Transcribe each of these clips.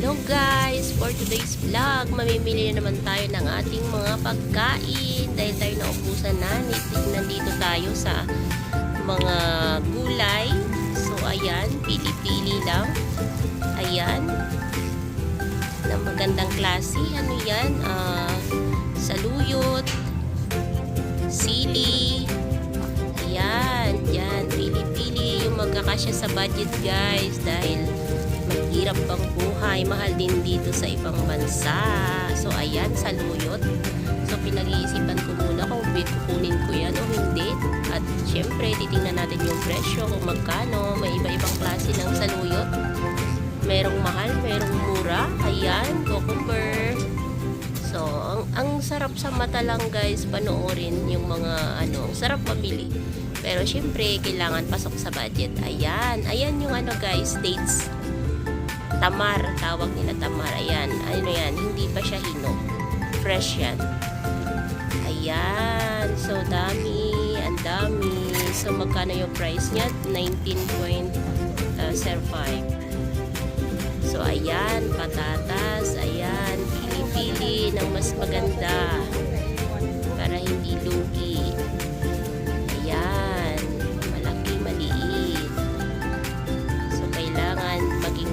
Hello guys! For today's vlog, mamimili na naman tayo ng ating mga pagkain dahil tayo naubusan na. Nandito tayo sa mga gulay. So ayan, pili-pili lang. Ayan. Na magandang klase. Ano yan? Ah, saluyot. Sili. Ayan. Yan. Pili-pili yung magkakasya sa budget guys dahil mahirap bang buhay, mahal din dito sa ibang bansa. So, ayan, saluyot. So, pinag-iisipan ko muna kung kukunin ko yan o hindi. At, syempre, titingnan natin yung presyo, kung magkano. May iba-ibang klase ng saluyot. Merong mahal, merong mura. Ayan, cucumber. So, ang, ang sarap sa mata lang guys, panoorin yung mga ano, sarap mamili. Pero syempre, kailangan pasok sa budget. Ayan, ayan yung ano guys, dates tamar, tawag nila tamar. Ayan, ano yan, hindi pa siya hinog. Fresh yan. Ayan, so dami, ang dami. So magkano yung price niya? 19.05. So ayan, patatas, ayan, pili-pili ng mas maganda para hindi lugi.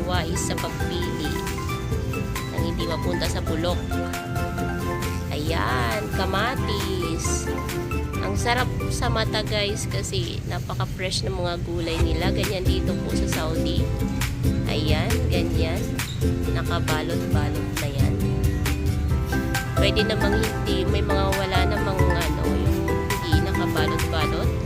Maging wise sa pagpili nang hindi mapunta sa bulok. Ayan, kamatis. Ang sarap sa mata guys kasi napaka-fresh ng mga gulay nila. Ganyan dito po sa Saudi. Ayan, ganyan. Nakabalot-balot na yan. Pwede namang hindi. May mga wala namang ano, yung hindi nakabalot-balot.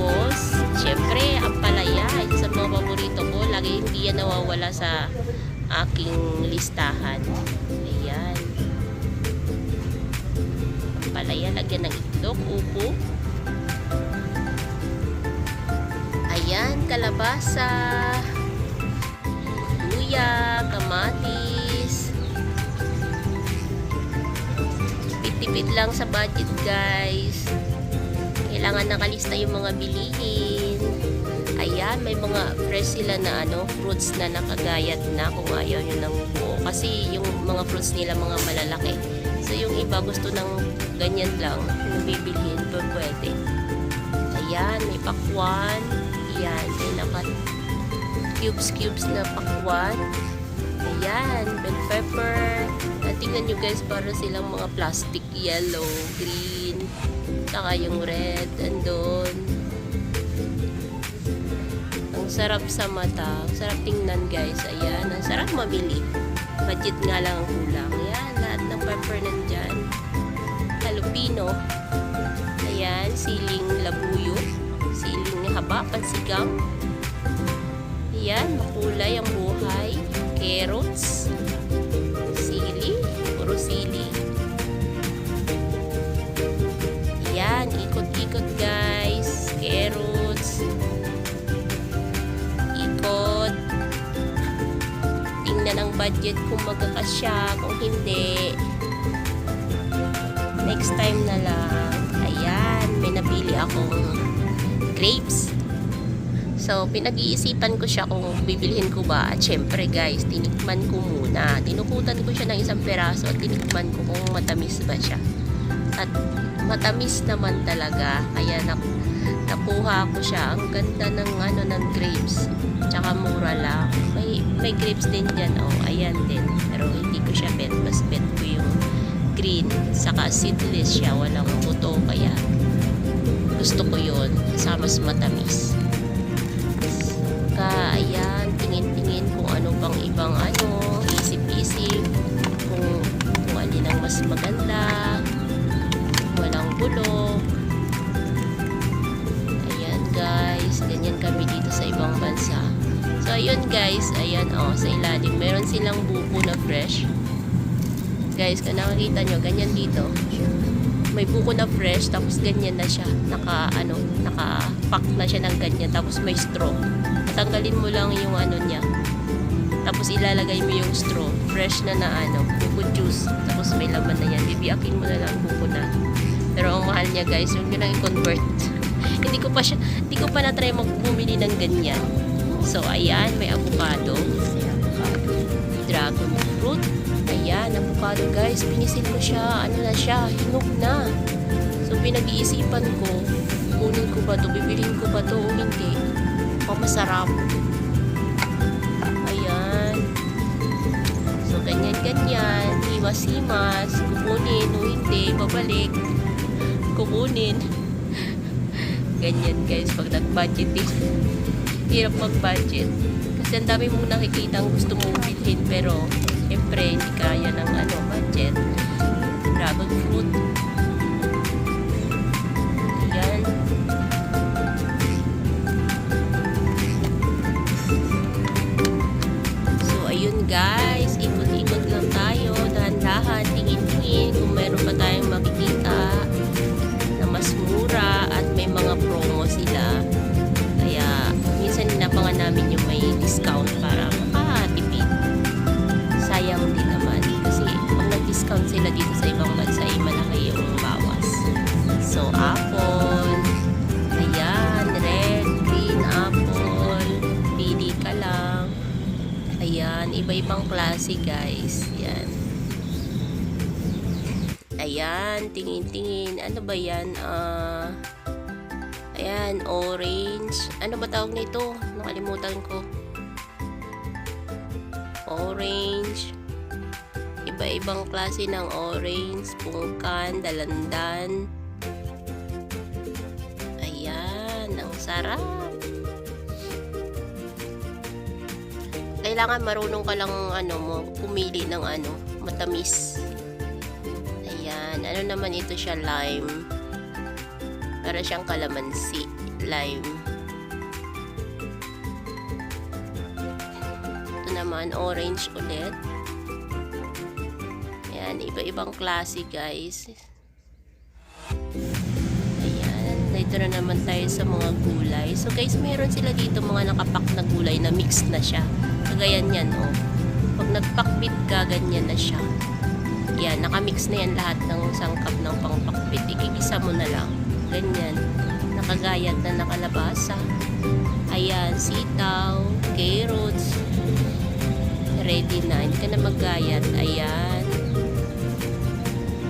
Tapos, syempre, ang palaya, isa sa mga paborito ko. Lagi hindi yan nawawala sa aking listahan. Ayan. Ang palaya, lagyan ng itlog, upo. Ayan, kalabasa. Luya, kamatis. Tipid lang sa budget, guys kailangan nakalista yung mga bilihin. Ayan, may mga fresh sila na ano, fruits na nakagayat na kung ayaw nyo ng buo. Kasi yung mga fruits nila mga malalaki. So yung iba gusto ng ganyan lang, yung bibilhin, pa pwede. Ayan, may pakwan. Ayan, may naka cubes-cubes na pakwan. Ayan, bell pepper. At tingnan nyo guys, para silang mga plastic yellow, green, saka yung red, andun. Ang sarap sa mata. Ang sarap tingnan guys. Ayan, ang sarap mabili. Budget nga lang ang kulang. Ayan, lahat ng pepper nandyan. Halupino. Ayan, siling labuyo. Siling haba, pansigang. Ayan, makulay ang buhay. Carrots. Sili. Puro sili. Budget kung magkakasya, kung hindi. Next time na lang. Ayan, may napili akong grapes. So, pinag-iisipan ko siya kung bibilhin ko ba. At syempre guys, tinikman ko muna. Tinukutan ko siya ng isang peraso at tinikman ko kung matamis ba siya. At matamis naman talaga. Kaya na, nakuha ko siya. Ang ganda ng ano ng grapes. Tsaka mura lang. May, may grapes din dyan. Oh, ayan din. Pero hindi ko siya bet. Mas bet ko yung green. Saka seedless siya. Walang buto. Kaya gusto ko yun. Sa mas matamis. Saka, buko na fresh. Guys, kung nakakita nyo, ganyan dito. May buko na fresh, tapos ganyan na siya. Naka, ano, naka-pack na siya ng ganyan, tapos may straw. Tatanggalin mo lang yung ano niya. Tapos ilalagay mo yung straw. Fresh na na ano, buko juice. Tapos may laman na yan. Bibiyakin mo na lang buko na. Pero ang mahal niya guys, yung yun ang i-convert. hindi ko pa siya, hindi ko pa na-try magbumili ng ganyan. So, ayan, may avocado. Dragon fruit. Ayan, avocado guys. Pinisil ko siya. Ano na siya? Hinog na. So, pinag-iisipan ko, kunin ko ba to Bibilin ko ba to o hindi? O masarap. Ayan. So, ganyan-ganyan. Hiwas-himas. Kukunin o hindi. Babalik. Kukunin. Ganyan guys, pag nag-budget din. Hirap mag-budget. Ang dami mong nakikita ang gusto mong bilhin pero siyempre hindi kaya ng ano, budget. Dragon fruit. Ayan, tingin-tingin. Ano ba yan? Ah... ayan, orange. Ano ba tawag nito? Nakalimutan ko. Orange. Iba-ibang klase ng orange. Pungkan, dalandan. Ayan, ang sarap. Kailangan marunong ka lang ano mo, pumili ng ano, matamis. Ayan, ano naman ito siya, lime. Para siyang kalamansi, lime. Ito naman, orange ulit. Ayan, iba-ibang klase guys. Ayan, dito na naman tayo sa mga gulay. So guys, meron sila dito mga nakapak na gulay na mix na siya. Kagaya yan, oh. Pag nagpakbit ka, ganyan na siya. Yan, nakamix na yan lahat ng sangkap ng pangpakbit. Ikikisa mo na lang. Ganyan. Nakagayat na nakalabasa. Ayan, sitaw, carrots. Ready na. Hindi ka na maggayat. Ayan.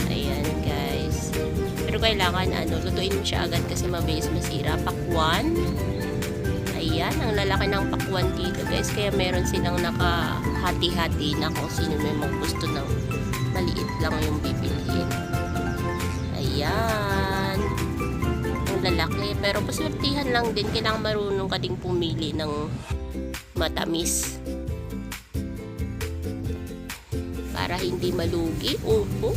Ayan, guys. Pero kailangan, ano, lutuin mo siya agad kasi mabilis masira. Pakwan. Ayan, ang lalaki ng pakwan dito, guys. Kaya meron silang nakahati-hati na kung sino may gusto lang yung bibilhin. Ayan. Ang lalaki. Pero paswertihan lang din. Kailangan marunong ka ding pumili ng matamis. Para hindi malugi. Upo.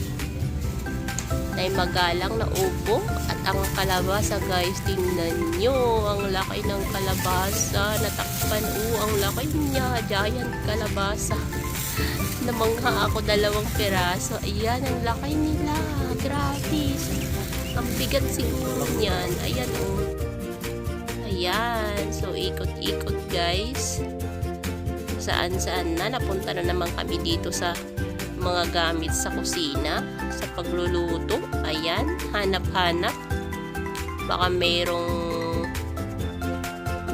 Ay magalang na upo. At ang kalabasa guys, tingnan nyo. Ang laki ng kalabasa. Natakpan. Oo, ang laki niya. Giant kalabasa namangha ako dalawang piraso. Ayan, ang laki nila. Grabe. Ang bigat siguro niyan. Ayan, oh. Ayan. So, ikot-ikot, guys. Saan-saan na. Napunta na naman kami dito sa mga gamit sa kusina. Sa pagluluto. Ayan. Hanap-hanap. Baka mayroong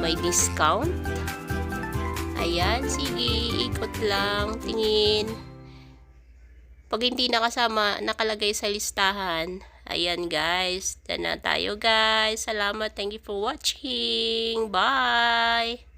may discount. Ayan, sige, ikot lang, tingin. Pag hindi nakasama, nakalagay sa listahan. Ayan guys, dyan na tayo guys. Salamat, thank you for watching. Bye!